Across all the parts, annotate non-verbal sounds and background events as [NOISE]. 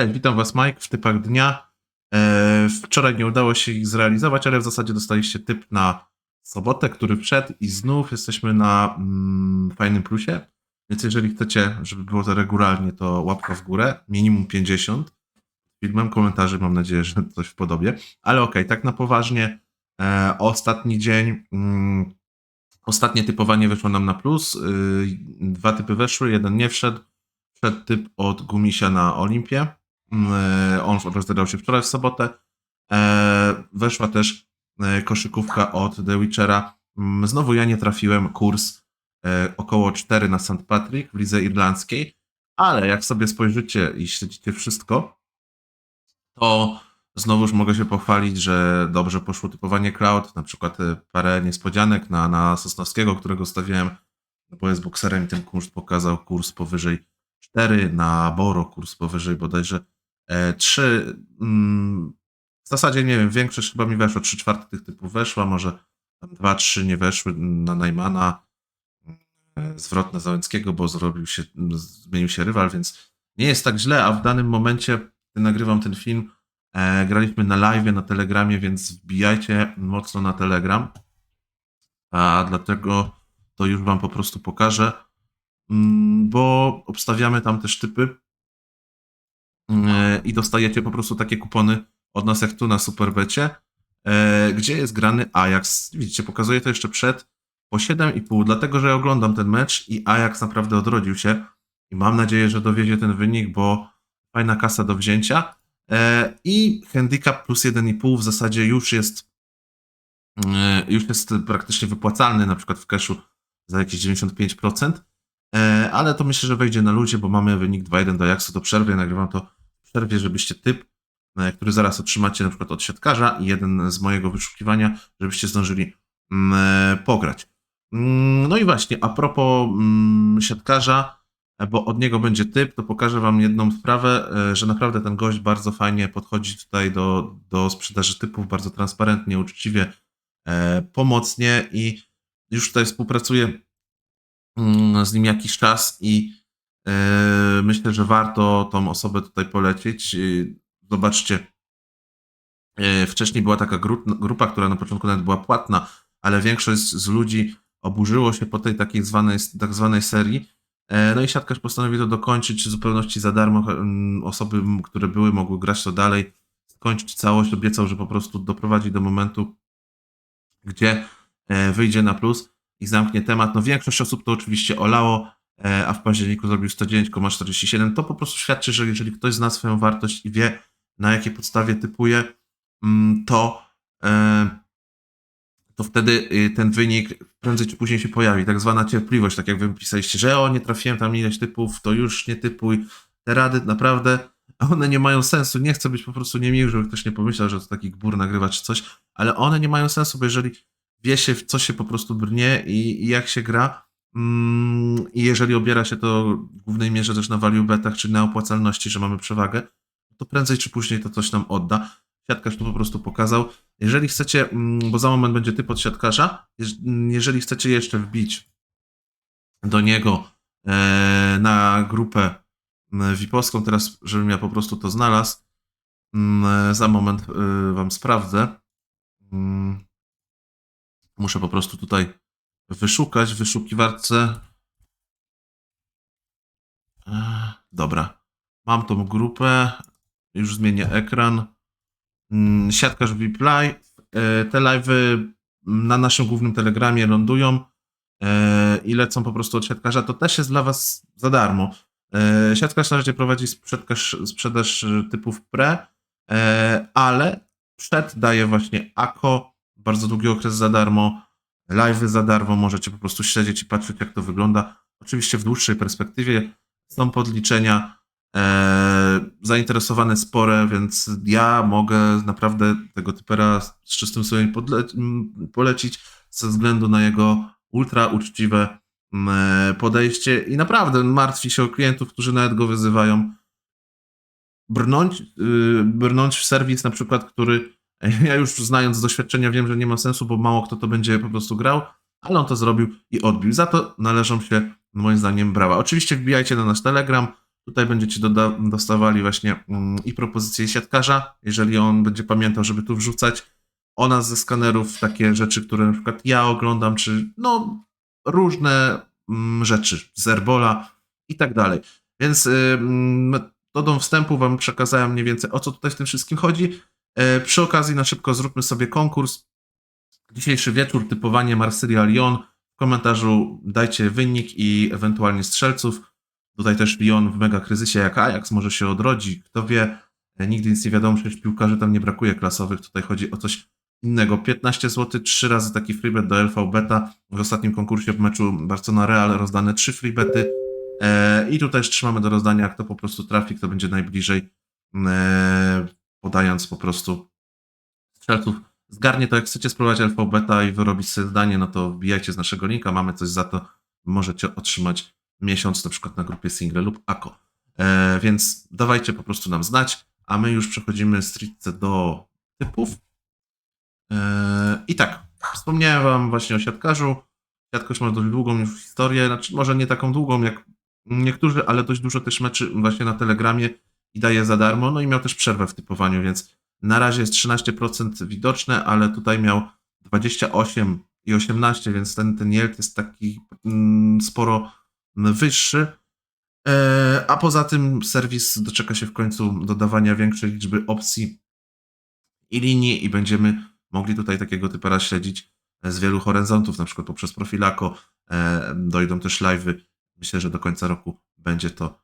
Cześć, witam Was Mike w typach dnia. E, wczoraj nie udało się ich zrealizować, ale w zasadzie dostaliście typ na sobotę, który wszedł i znów jesteśmy na mm, fajnym plusie. Więc jeżeli chcecie, żeby było to regularnie, to łapka w górę, minimum 50 filmem, komentarzy, mam nadzieję, że coś w podobie. Ale okej, tak na poważnie, e, ostatni dzień, mm, ostatnie typowanie wyszło nam na plus. Y, dwa typy weszły, jeden nie wszedł. Wszedł typ od Gumisia na Olimpię. Mm, e, On rozegrał się wczoraj w sobotę. E, Weszła też e, koszykówka od The Witchera. Mm, Znowu ja nie trafiłem kurs około 4 na St. Patrick w lidze irlandzkiej, ale jak sobie spojrzycie i śledzicie wszystko, to znowuż mogę się pochwalić, że dobrze poszło typowanie crowd, na przykład parę niespodzianek na, na Sosnowskiego, którego stawiałem, bo jest bokserem i ten kurs pokazał kurs powyżej 4, na Boro kurs powyżej bodajże e, 3. Mm, w zasadzie nie wiem, większość chyba mi weszło, 3 czwarte tych typów weszła, może 2, 3 nie weszły na Najmana, e, zwrot na Załęckiego, bo zrobił się, zmienił się rywal, więc nie jest tak źle, a w danym momencie, gdy nagrywam ten film, e, graliśmy na live na Telegramie, więc wbijajcie mocno na Telegram, a dlatego to już wam po prostu pokażę, Mm, bo obstawiamy tam też typy i dostajecie po prostu takie kupony od nas jak tu na Superbecie, e, gdzie jest grany Ajax. Widzicie, pokazuję to jeszcze przed po 7,5, dlatego że oglądam ten mecz i Ajax naprawdę odrodził się i mam nadzieję, że dowiezie ten wynik, bo fajna kasa do wzięcia E, i handicap plus 1,5 w zasadzie już jest e, już jest praktycznie wypłacalny, na przykład w cashu za jakieś 95%. E, ale to myślę, że wejdzie na ludzie, bo mamy wynik 2-1 do Ajaxu do przerwy. Nagrywam to przerwie, żebyście typ, e, który zaraz otrzymacie na przykład od siatkarza i jeden z mojego wyszukiwania, żebyście zdążyli mm, e, pograć. Mm, No i właśnie, a propos mm, siatkarza, e, bo od niego będzie typ, to pokażę wam jedną sprawę, że naprawdę ten gość bardzo fajnie podchodzi tutaj do, do sprzedaży typów, bardzo transparentnie, uczciwie, pomocnie i już tutaj współpracuje mm, z nim jakiś czas i myślę, że warto tą osobę tutaj polecić. Y, Zobaczcie, e, wcześniej była taka gru- grupa, która na początku nawet była płatna, ale większość z ludzi oburzyło się po tej takiej zwanej, tak zwanej serii. No i siatkarz postanowił to dokończyć w zupełności za darmo. Osoby, które były, mogły grać to dalej, skończyć całość. Obiecał, że po prostu doprowadzi do momentu, gdzie wyjdzie na plus i zamknie temat. No większość osób to oczywiście olało, a w październiku zrobił 109,47. To po prostu świadczy, że jeżeli ktoś zna swoją wartość i wie, na jakiej podstawie typuje, mm, to, e, to wtedy y, ten wynik prędzej czy później się pojawi. Tak zwana cierpliwość, tak jak wy pisaliście, że o, nie trafiłem tam ileś typów, to już nie typuj. Te rady naprawdę, one nie mają sensu. Nie chcę być po prostu niemiły, żeby ktoś nie pomyślał, że to taki gbur nagrywa czy coś, ale one nie mają sensu, bo jeżeli wie się, w co się po prostu brnie i, i jak się gra, i jeżeli obiera się to w głównej mierze też na value betach, czy na opłacalności, że mamy przewagę, to prędzej czy później to coś nam odda. Siatkarz to po prostu pokazał. Jeżeli chcecie, mm, bo za moment będzie typ od siatkarza, jeż- mm, jeżeli chcecie jeszcze wbić do niego e, na grupę mm, VIP-owską, teraz żebym ja po prostu to znalazł, mm, za moment y, wam sprawdzę. Mm, Muszę po prostu tutaj wyszukać w wyszukiwarce. E, Dobra. Mam tą grupę. Już zmienię ekran. Mm, Siatkarz VIP Live. E, Te live'y na naszym głównym telegramie lądują e, i lecą po prostu od siatkarza. To też jest dla Was za darmo. Siatkarz na razie prowadzi sprzedaż, typów pre, ale przed daje właśnie AKO, bardzo długi okres za darmo, live'y za darmo, możecie po prostu śledzić i patrzeć jak to wygląda. Oczywiście w dłuższej perspektywie są podliczenia e, zainteresowane spore, więc ja mogę naprawdę tego typera z czystym sumieniem polecić ze względu na jego ultra uczciwe podejście i naprawdę martwi się o klientów, którzy nawet go wyzywają. Brnąć, y, brnąć w serwis na przykład, który [LAUGHS] ja już znając z doświadczenia wiem, że nie ma sensu, bo mało kto to będzie po prostu grał, ale on to zrobił i odbił. Za to należą się moim zdaniem brawa. Oczywiście wbijajcie na nasz Telegram, Tutaj będziecie dostawali właśnie mm, i propozycje siatkarza, jeżeli on będzie pamiętał, żeby tu wrzucać. Ona ze skanerów takie rzeczy, które na przykład ja oglądam, czy no różne mm, rzeczy z Erbola i tak dalej. Więc y, mm, metodą wstępu wam przekazałem mniej więcej o co tutaj w tym wszystkim chodzi. E, Przy okazji na szybko zróbmy sobie konkurs. Dzisiejszy wieczór, typowanie Marsylia Lyon. W komentarzu dajcie wynik i ewentualnie strzelców. Tutaj też Lyon w mega kryzysie jak Ajax może się odrodzi. Kto wie, e, nigdy nic nie wiadomo, przecież piłkarzy tam nie brakuje klasowych. Tutaj chodzi o coś innego. 15 zł, 3 razy taki freebet do LV Beta. W ostatnim konkursie w meczu Barcelona Real rozdane 3 freebety. E, I tutaj też trzymamy do rozdania, kto po prostu trafi, kto będzie najbliżej, podając po prostu strzelców. Zgarnie to, jak chcecie spróbować LV Beta i wyrobić sobie zdanie, no to wbijajcie z naszego linka, mamy coś za to. Możecie otrzymać miesiąc na przykład na grupie single lub AKO. E, więc dawajcie po prostu nam znać, a my już przechodzimy stricte do typów. E, I tak, wspomniałem wam właśnie o siatkarzu. Siatkarz ma dość długą już historię, znaczy może nie taką długą jak niektórzy, ale dość dużo też meczy właśnie na Telegramie i daje za darmo. No i miał też przerwę w typowaniu, więc na razie jest 13% widoczne, ale tutaj miał 28 i 18, więc ten, ten yield jest taki mm, sporo wyższy. E, a poza tym serwis doczeka się w końcu dodawania większej liczby opcji i linii i będziemy mogli tutaj takiego typera śledzić z wielu horyzontów, na przykład poprzez profilako. E, dojdą też live'y. Myślę, że do końca roku będzie to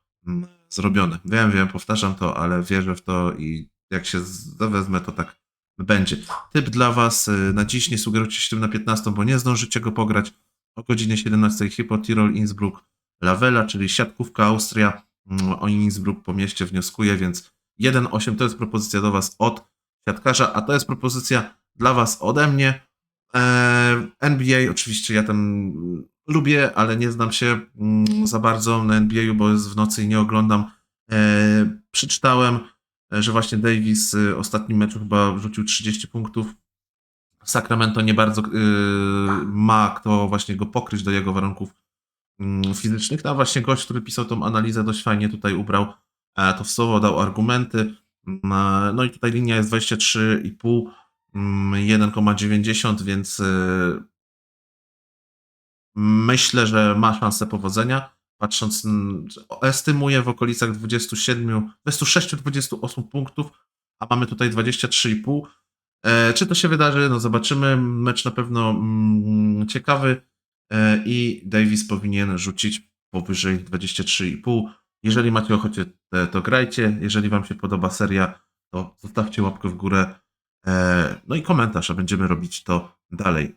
zrobione. Wiem, wiem, powtarzam to, ale wierzę w to i jak się zawezmę, to tak będzie. Typ dla Was y, na dziś nie sugerujcie się tym na 15, bo nie zdążycie go pograć. O godzinie 17 Hypo Tirol Innsbruck Lavela, czyli siatkówka Austria. Mm, O Innsbruck po mieście wnioskuję, więc 1-8 to jest propozycja do Was od siatkarza, a to jest propozycja dla Was ode mnie. Eee, NBA oczywiście ja tam lubię, ale nie znam się mm, za bardzo na NBA, bo jest w nocy i nie oglądam. Eee, przeczytałem, e, że właśnie Davis w ostatnim meczu chyba rzucił 30 punktów. Sacramento nie bardzo ma kto właśnie go pokryć do jego warunków mm, fizycznych. No a właśnie gość, który pisał tą analizę, dość fajnie tutaj ubrał e, to w słowo, dał argumenty. Mm, e, No i tutaj linia jest 23,5, mm, 1,90, więc myślę, że ma szansę powodzenia. Patrząc, mm, estymuję w okolicach 27, 26-28 punktów, a mamy tutaj 23,5. E, Czy to się wydarzy? No zobaczymy. Mecz na pewno mm, ciekawy e, i Davis powinien rzucić powyżej 23,5. Jeżeli macie ochotę, e, to grajcie. Jeżeli Wam się podoba seria, to zostawcie łapkę w górę. No i komentarz, a będziemy robić to dalej.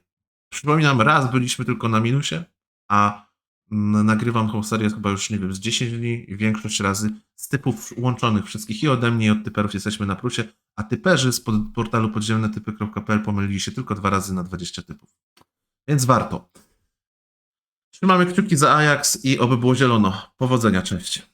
Przypominam, raz byliśmy tylko na minusie, a mm, nagrywam tą serię chyba już, nie wiem, z 10 dni i większość razy z typów łączonych wszystkich i ode mnie i od typerów jesteśmy na plusie, a typerzy z pod portalu podziemnetypy.pl pomylili się tylko dwa razy na 20 typów. Więc warto. Trzymamy kciuki za Ajax i oby było zielono. Powodzenia, cześć.